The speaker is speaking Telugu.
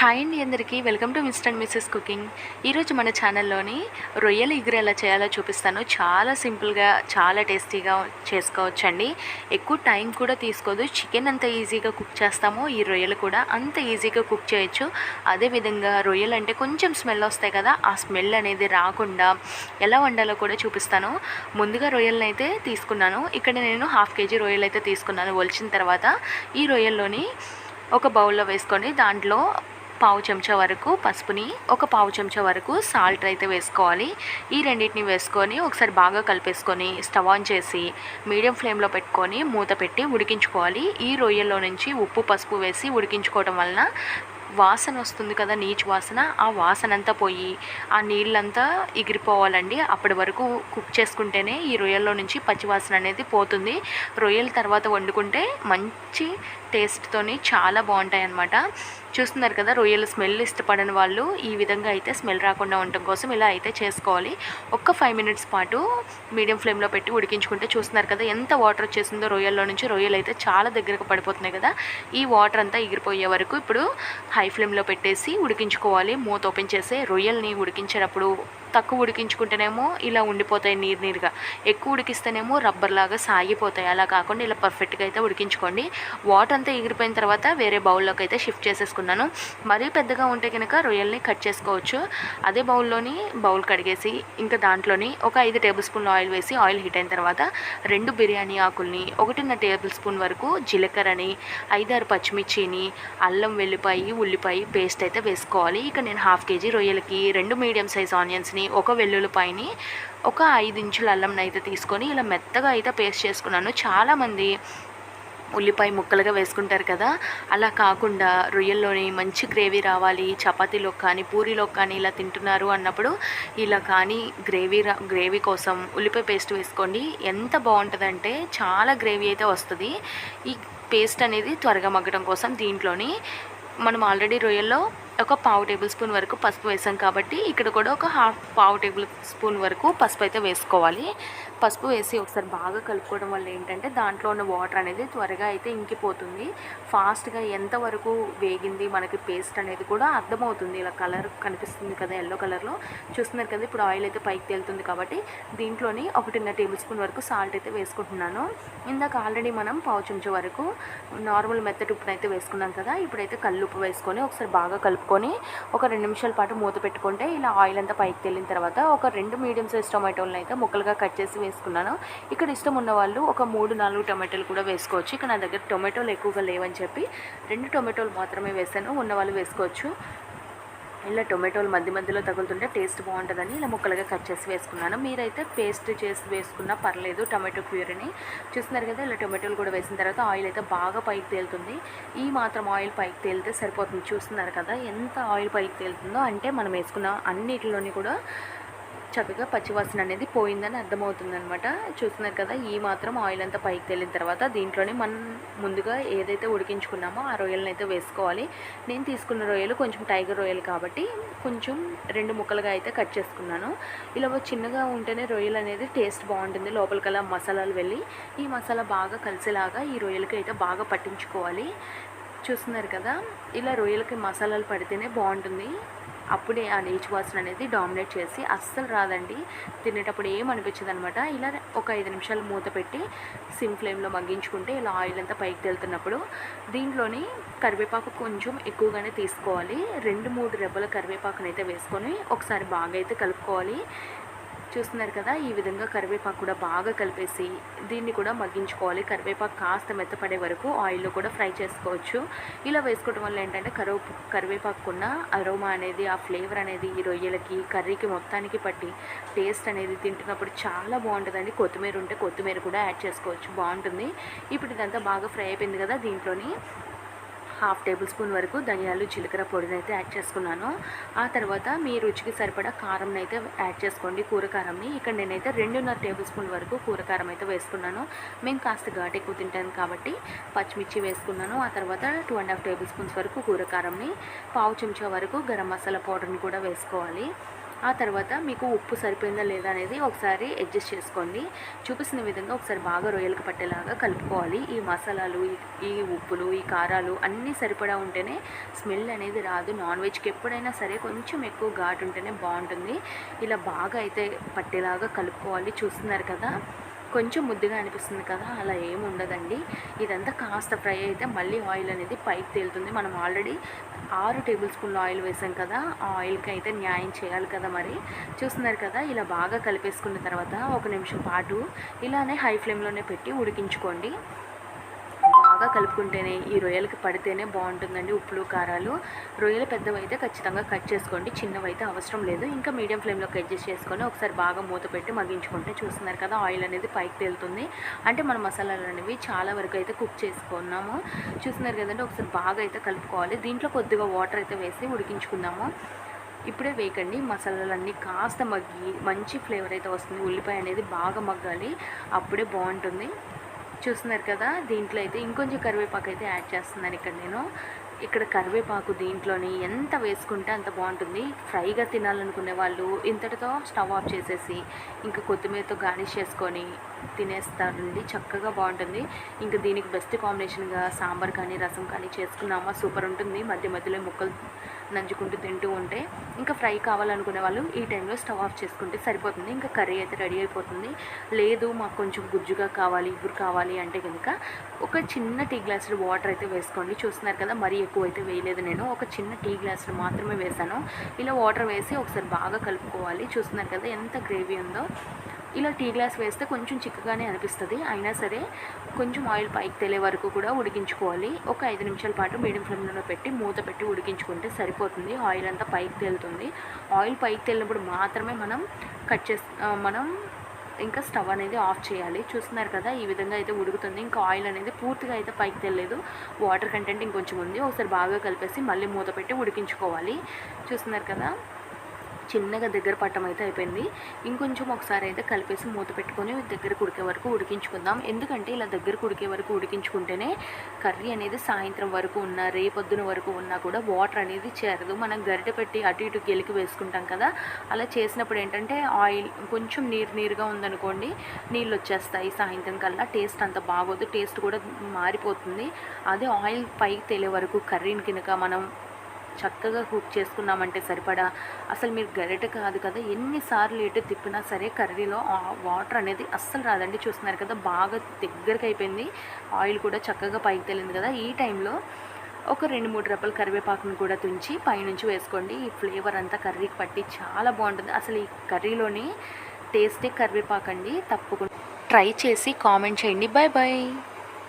హాయ్ అండి అందరికీ. Welcome to Mr and Mrs cooking ఈరోజు మన ఛానల్లోని రొయ్యలు ఇగురు ఎలా చేయాలో చూపిస్తాను. చాలా సింపుల్గా చాలా టేస్టీగా చేసుకోవచ్చండి. ఎక్కువ టైం కూడా తీసుకోదు. చికెన్ అంత ఈజీగా కుక్ చేస్తామో. ఈ రొయ్యలు కూడా అంత ఈజీగా కుక్ చేయొచ్చు. అదేవిధంగా రొయ్యలు అంటే కొంచెం స్మెల్ వస్తాయి కదా ఆ స్మెల్ అనేది రాకుండా ఎలా వండాలో కూడా చూపిస్తాను. ముందుగా రొయ్యలను అయితే తీసుకున్నాను. ఇక్కడ నేను హాఫ్ కేజీ రొయ్యలు అయితే తీసుకున్నాను. ఒలిచిన తర్వాత ఈ రొయ్యల్లోని ఒక బౌల్లో వేసుకొని దాంట్లో పావు చెంచా వరకు పసుపుని ఒక పావు చెంచా వరకు సాల్ట్ అయితే వేసుకోవాలి. ఈ రెండింటిని వేసుకొని ఒకసారి బాగా కలిపేసుకొని స్టవ్ ఆన్ చేసి మీడియం ఫ్లేమ్లో పెట్టుకొని మూత పెట్టి ఉడికించుకోవాలి. ఈ రొయ్యల్లో నుంచి ఉప్పు పసుపు వేసి ఉడికించుకోవడం వలన వాసన వస్తుంది కదా నీచు వాసన. ఆ వాసన అంతా పోయి ఆ నీళ్ళంతా ఎగిరిపోవాలండి. అప్పటి వరకు కుక్ చేసుకుంటేనే ఈ రొయ్యల్లో నుంచి పచ్చి వాసన అనేది పోతుంది. రొయ్యల తర్వాత వండుకుంటే మంచి టేస్ట్తోని చాలా బాగుంటాయి అన్నమాట చూస్తున్నారు కదా రొయ్యల స్మెల్ ఇష్టపడని వాళ్ళు ఈ విధంగా అయితే స్మెల్ రాకుండా ఉండటం కోసం ఇలా అయితే చేసుకోవాలి. ఒక్క ఫైవ్ మినిట్స్ పాటు మీడియం ఫ్లేమ్లో పెట్టి ఉడికించుకుంటే చూస్తున్నారు కదా ఎంత వాటర్ వచ్చేసిందో రొయ్యల్లో నుంచి. రొయ్యలు అయితే చాలా దగ్గరకు పడిపోతున్నాయి కదా ఈ వాటర్ అంతా ఎగిరిపోయే వరకు ఇప్పుడు హై ఫ్లేమ్లో పెట్టేసి ఉడికించుకోవాలి. మూత ఓపెన్ చేసి రొయ్యల్ని ఉడికించేటప్పుడు తక్కువ ఉడికించుకుంటేనేమో ఇలా ఉండిపోతాయి నీరు నీరుగా. ఎక్కువ ఉడికిస్తేనేమో రబ్బర్ లాగా సాగిపోతాయి. అలా కాకుండా ఇలా పర్ఫెక్ట్గా అయితే ఉడికించుకోండి. వాటర్ అంతా ఎగిరిపోయిన తర్వాత వేరే బౌల్లోకి అయితే షిఫ్ట్ చేసేసుకున్నాను. మరీ పెద్దగా ఉంటే కనుక రొయ్యల్ని కట్ చేసుకోవచ్చు. అదే బౌల్లోని బౌల్ కడిగేసి ఇంకా దాంట్లోని ఒక ఐదు టేబుల్ స్పూన్ ఆయిల్ వేసి ఆయిల్ హీట్ అయిన తర్వాత రెండు బిర్యానీ ఆకుల్ని ఒకటిన్నర టేబుల్ స్పూన్ వరకు జీలకర్రని ఐదారు పచ్చిమిర్చిని అల్లం వెల్లిపాయి ఉల్లిపాయ పేస్ట్ అయితే వేసుకోవాలి. ఇక నేను హాఫ్ కేజీ రొయ్యలకి రెండు మీడియం సైజ్ ఆనియన్స్ని ఒక వెల్లుల్లిపాయని ఒక ఐదు ఇంచుల అల్లంని అయితే తీసుకొని ఇలా మెత్తగా అయితే పేస్ట్ చేసుకున్నాను. చాలామంది ఉల్లిపాయ ముక్కలుగా వేసుకుంటారు కదా. అలా కాకుండా రొయ్యల్లోని మంచి గ్రేవీ రావాలి చపాతీలో కానీ పూరీలో కానీ ఇలా తింటున్నారు అన్నప్పుడు ఇలా కానీ గ్రేవీ రా గ్రేవీ కోసం ఉల్లిపాయ పేస్ట్ వేసుకోండి. ఎంత బాగుంటుందంటే చాలా గ్రేవీ అయితే వస్తుంది. ఈ పేస్ట్ అనేది త్వరగా మగ్గడం కోసం దీంట్లోని మనం ఆల్రెడీ రొయ్యల్లో ఒక పావు టేబుల్ స్పూన్ వరకు పసుపు వేసాం కాబట్టి ఇక్కడ కూడా ఒక హాఫ్ పావు టేబుల్ స్పూన్ వరకు పసుపు అయితే వేసుకోవాలి. పసుపు వేసి ఒకసారి బాగా కలుపుకోవడం వల్ల ఏంటంటే దాంట్లో ఉన్న వాటర్ అనేది త్వరగా అయితే ఇంకిపోతుంది. ఫాస్ట్గా ఎంతవరకు వేగింది మనకి పేస్ట్ అనేది కూడా అర్థమవుతుంది. ఇలా కలర్ కనిపిస్తుంది కదా ఎల్లో కలర్లో. చూస్తున్నారు కదా ఇప్పుడు ఆయిల్ అయితే పైకి తేలుతుంది కాబట్టి దీంట్లోని ఒకటిన్నర టేబుల్ స్పూన్ వరకు సాల్ట్ అయితే వేసుకుంటున్నాను. ఇందాక ఆల్రెడీ మనం పావు చెంచా వరకు నార్మల్ మెత్తటి ఉప్పునైతే వేసుకున్నాం కదా ఇప్పుడైతే కల్లుప్పు వేసుకొని ఒకసారి బాగా కలుపుకొని ఒక రెండు నిమిషాల పాటు మూత పెట్టుకుంటే ఇలా ఆయిల్ అంతా పైకి తేలిన తర్వాత ఒక రెండు మీడియం సైజ్ టొమాటోలను అయితే ముక్కలుగా కట్ చేసి వేసుకున్నాను. ఇక్కడ ఇష్టం ఉన్న వాళ్ళు ఒక మూడు నాలుగు టొమాటోలు కూడా వేసుకోవచ్చు. ఇక్కడ నా దగ్గర టొమాటోలు ఎక్కువగా లేవని చెప్పి రెండు టొమాటోలు మాత్రమే వేసాను. ఉన్న వాళ్ళు వేసుకోవచ్చు. ఇలా టొమాటోలు మధ్య మధ్యలో తగులుతుంటే టేస్ట్ బాగుంటుందని ఇలా ముక్కలుగా కట్ చేసి వేసుకున్నాను. మీరైతే పేస్ట్ చేసి వేసుకున్నా పర్లేదు టొమాటో ప్యూరీని. చూస్తున్నారు కదా ఇలా టొమాటోలు కూడా వేసిన తర్వాత ఆయిల్ అయితే బాగా పైకి తేలుతుంది. ఈ మాత్రం ఆయిల్ పైకి తేలితే సరిపోతుంది. చూస్తున్నారు కదా ఎంత ఆయిల్ పైకి తేలుతుందో అంటే మనం వేసుకున్న అన్నిటిలోని కూడా చక్కగా పచ్చివాసన అనేది పోయిందని అర్థమవుతుంది అనమాట చూస్తున్నారు కదా ఈ మాత్రం ఆయిల్ అంతా పైకి తేలిన తర్వాత దీంట్లోనే మనం ముందుగా ఏదైతే ఉడికించుకున్నామో ఆ రొయ్యలను అయితే వేసుకోవాలి. నేను తీసుకున్న రొయ్యలు కొంచెం టైగర్ రొయ్యలు కాబట్టి కొంచెం రెండు ముక్కలుగా అయితే కట్ చేసుకున్నాను. ఇలా చిన్నగా ఉంటేనే రొయ్యలు అనేది టేస్ట్ బాగుంటుంది. లోపలికల్లా మసాలాలు వెళ్ళి ఈ మసాలా బాగా కలిసేలాగా ఈ రొయ్యలకి అయితే బాగా పట్టించుకోవాలి. చూస్తున్నారు కదా ఇలా రొయ్యలకి మసాలాలు పడితేనే బాగుంటుంది. అప్పుడే ఆ నీచు వాసన అనేది డామినేట్ చేసి అస్సలు రాదండి. తినేటప్పుడు ఏమనిపించదు అనమాట ఇలా ఒక ఐదు నిమిషాలు మూత పెట్టి సిమ్ ఫ్లేమ్లో మగ్గించుకుంటే ఇలా ఆయిల్ అంతా పైకి వెళ్తున్నప్పుడు దీంట్లోని కరివేపాకు కొంచెం ఎక్కువగానే తీసుకోవాలి. రెండు మూడు రెబ్బల కరివేపాకునైతే వేసుకొని ఒకసారి బాగా అయితే కలుపుకోవాలి. చూస్తున్నారు కదా ఈ విధంగా కరివేపాకు కూడా బాగా కలిపేసి దీన్ని కూడా మగ్గించుకోవాలి. కరివేపాకు కాస్త మెత్తపడే వరకు ఆయిల్లో కూడా ఫ్రై చేసుకోవచ్చు. ఇలా వేసుకోవడం వల్ల ఏంటంటే కరువు కరివేపాకున్న అరోమా అనేది ఆ ఫ్లేవర్ అనేది ఈ రొయ్యలకి కర్రీకి మొత్తానికి పట్టి టేస్ట్ అనేది తింటున్నప్పుడు చాలా బాగుంటుందండి. కొత్తిమీర ఉంటే కొత్తిమీర కూడా యాడ్ చేసుకోవచ్చు. బాగుంటుంది. ఇప్పుడు ఇదంతా బాగా ఫ్రై అయిపోయింది కదా దీంట్లోని. హాఫ్ టేబుల్ స్పూన్ వరకు ధనియాలు జీలకర్ర పొడిని అయితే యాడ్ చేసుకున్నాను. ఆ తర్వాత మీ రుచికి సరిపడా కారం అయితే యాడ్ చేసుకోండి కూర కారంని. ఇక్కడ నేనైతే రెండున్నర టేబుల్ స్పూన్ వరకు కూర కారం అయితే వేసుకున్నాను. మేము కాస్త ఘాటు ఎక్కువ తింటాను కాబట్టి పచ్చిమిర్చి వేసుకున్నాను. ఆ తర్వాత two and half tablespoons వరకు కూర కారంని పావు చెంచా వరకు గరం మసాలా పౌడర్ని కూడా వేసుకోవాలి. ఆ తర్వాత మీకు ఉప్పు సరిపోయిందా లేదా అనేది ఒకసారి అడ్జస్ట్ చేసుకోండి. చూపిస్తున్న విధంగా ఒకసారి బాగా రొయ్యలకు పట్టేలాగా కలుపుకోవాలి. ఈ మసాలాలు ఈ- ఉప్పులు ఈ కారాలు అన్నీ సరిపడా ఉంటేనే స్మెల్ అనేది రాదు. నాన్ వెజ్కి ఎప్పుడైనా సరే కొంచెం ఎక్కువ ఘాటు ఉంటేనే బాగుంటుంది. ఇలా బాగా అయితే పట్టేలాగా కలుపుకోవాలి. చూస్తున్నారు కదా? కొంచెం ముద్దుగా అనిపిస్తుంది కదా అలా ఏమి ఉండదండి. ఇదంతా కాస్త ఫ్రై అయితే మళ్ళీ ఆయిల్ అనేది పైకి తేలుతుంది. మనం ఆల్రెడీ ఆరు టేబుల్ స్పూన్ల ఆయిల్ వేసాం కదా ఆ ఆయిల్కి అయితే న్యాయం చేయాలి కదా మరి. చూస్తున్నారు కదా ఇలా బాగా కలిపేసుకున్న తర్వాత ఒక నిమిషం పాటు ఇలానే హై ఫ్లేమ్లోనే పెట్టి ఉడికించుకోండి. బాగా కలుపుకుంటేనే ఈ రొయ్యలకి పడితేనే బాగుంటుందండి ఉప్పులు కారాలు. రొయ్యలు పెద్దవైతే ఖచ్చితంగా కట్ చేసుకోండి. చిన్నవైతే అవసరం లేదు. ఇంకా మీడియం ఫ్లేమ్లోకి అడ్జస్ట్ చేసుకొని ఒకసారి బాగా మూత పెట్టి మగ్గించుకుంటే చూస్తున్నారు కదా ఆయిల్ అనేది పైకి తేలుతుంది. అంటే మన మసాలాలు అనేవి చాలా వరకు అయితే కుక్ చేసుకున్నాము. చూస్తున్నారు కదండి ఒకసారి బాగా అయితే కలుపుకోవాలి. దీంట్లో కొద్దిగా వాటర్ అయితే వేసి ఉడికించుకుందాము. ఇప్పుడే వేయకండి. మసాలాలన్నీ కాస్త మగ్గి మంచి ఫ్లేవర్ అయితే వస్తుంది. ఉల్లిపాయ అనేది బాగా మగ్గాలి. అప్పుడే బాగుంటుంది. చూస్తున్నారు కదా దీంట్లో అయితే ఇంకొంచెం కరివేపాకు అయితే యాడ్ చేస్తున్నాను ఇక్కడ నేను. ఇక్కడ కరివేపాకు దీంట్లోని ఎంత వేసుకుంటే అంత బాగుంటుంది. ఫ్రైగా తినాలనుకునే వాళ్ళు ఇంతటితో స్టవ్ ఆఫ్ చేసేసి ఇంకా కొత్తిమీరతో గార్నిష్ చేసుకొని తినేస్తారండి చక్కగా బాగుంటుంది. ఇంకా దీనికి బెస్ట్ కాంబినేషన్గా సాంబార్ కానీ రసం కానీ చేసుకున్నామా? సూపర్ ఉంటుంది. మధ్య మధ్యలో ముక్కలు నంచుకుంటూ తింటూ ఉంటే ఇంకా ఫ్రై కావాలనుకునే వాళ్ళు ఈ టైంలో స్టవ్ ఆఫ్ చేసుకుంటే సరిపోతుంది. ఇంకా కర్రీ అయితే రెడీ అయిపోతుంది. లేదు మాకు కొంచెం గుజ్జుగా కావాలి ఇప్పుడు కావాలి అంటే కనుక ఒక చిన్న టీ గ్లాసులు వాటర్ అయితే వేసుకోండి. చూస్తున్నారు కదా మరీ ఎక్కువ అయితే వేయలేదు నేను. ఒక చిన్న టీ గ్లాసులు మాత్రమే వేసాను ఇలా వాటర్ వేసి ఒకసారి బాగా కలుపుకోవాలి. చూస్తున్నారు కదా ఎంత గ్రేవీ ఉందో. ఇలా టీ గ్లాస్ వేస్తే కొంచెం చిక్కగానే అనిపిస్తుంది. అయినా సరే కొంచెం ఆయిల్ పైకి తేలే వరకు కూడా ఉడికించుకోవాలి. ఒక ఐదు నిమిషాల పాటు మీడియం ఫ్లేమ్లో పెట్టి మూత పెట్టి ఉడికించుకుంటే సరిపోతుంది. ఆయిల్ అంతా పైకి తేలుతుంది. ఆయిల్ పైకి తేలినప్పుడు మాత్రమే మనం కట్ చేసి మనం ఇంకా స్టవ్ అనేది ఆఫ్ చేయాలి. చూస్తున్నారు కదా ఈ విధంగా అయితే ఉడుకుతుంది. ఇంకా ఆయిల్ అనేది పూర్తిగా అయితే పైకి తెలియలేదు వాటర్ కంటెంట్ ఇంకొంచెం ఉంది. ఒకసారి బాగా కలిపేసి మళ్ళీ మూత పెట్టి ఉడికించుకోవాలి. చూస్తున్నారు కదా చిన్నగా దగ్గర పట్టం అయితే అయిపోయింది. ఇంకొంచెం ఒకసారి అయితే కలిపేసి మూత పెట్టుకొని దగ్గర ఉడికే వరకు ఉడికించుకుందాం. ఎందుకంటే ఇలా దగ్గర ఉడికే వరకు ఉడికించుకుంటేనే కర్రీ అనేది సాయంత్రం వరకు ఉన్న రేపొద్దున వరకు ఉన్నా కూడా వాటర్ అనేది చేరదు. మనం గరిటె పెట్టి అటు ఇటు గెలికి వేసుకుంటాం కదా అలా చేసినప్పుడు ఏంటంటే ఆయిల్ కొంచెం నీరు నీరుగా ఉందనుకోండి నీళ్ళు వచ్చేస్తాయి సాయంత్రం కల్లా. టేస్ట్ అంత బాగోదు టేస్ట్ కూడా మారిపోతుంది. అదే ఆయిల్ పైకి తేలే వరకు కర్రీని కనుక మనం చక్కగా కుక్ చేసుకున్నామంటే సరిపడా? అసలు మీరు గరిట కాదు కదా ఎన్నిసార్లు ఎటు తిప్పినా సరే కర్రీలో వాటర్ అనేది అస్సలు రాదండి. చూస్తున్నారు కదా బాగా దగ్గరికి అయిపోయింది. ఆయిల్ కూడా చక్కగా పైకి తేలింది కదా. ఈ టైంలో ఒక రెండు మూడు రెప్పల కరివేపాకును కూడా తుంచి పైనుంచి వేసుకోండి. ఈ ఫ్లేవర్ అంతా కర్రీకి పట్టి చాలా బాగుంటుంది. అసలు ఈ కర్రీలోని టేస్టే కరివేపాకు అండి తప్పకుండా ట్రై చేసి కామెంట్ చేయండి. Bye bye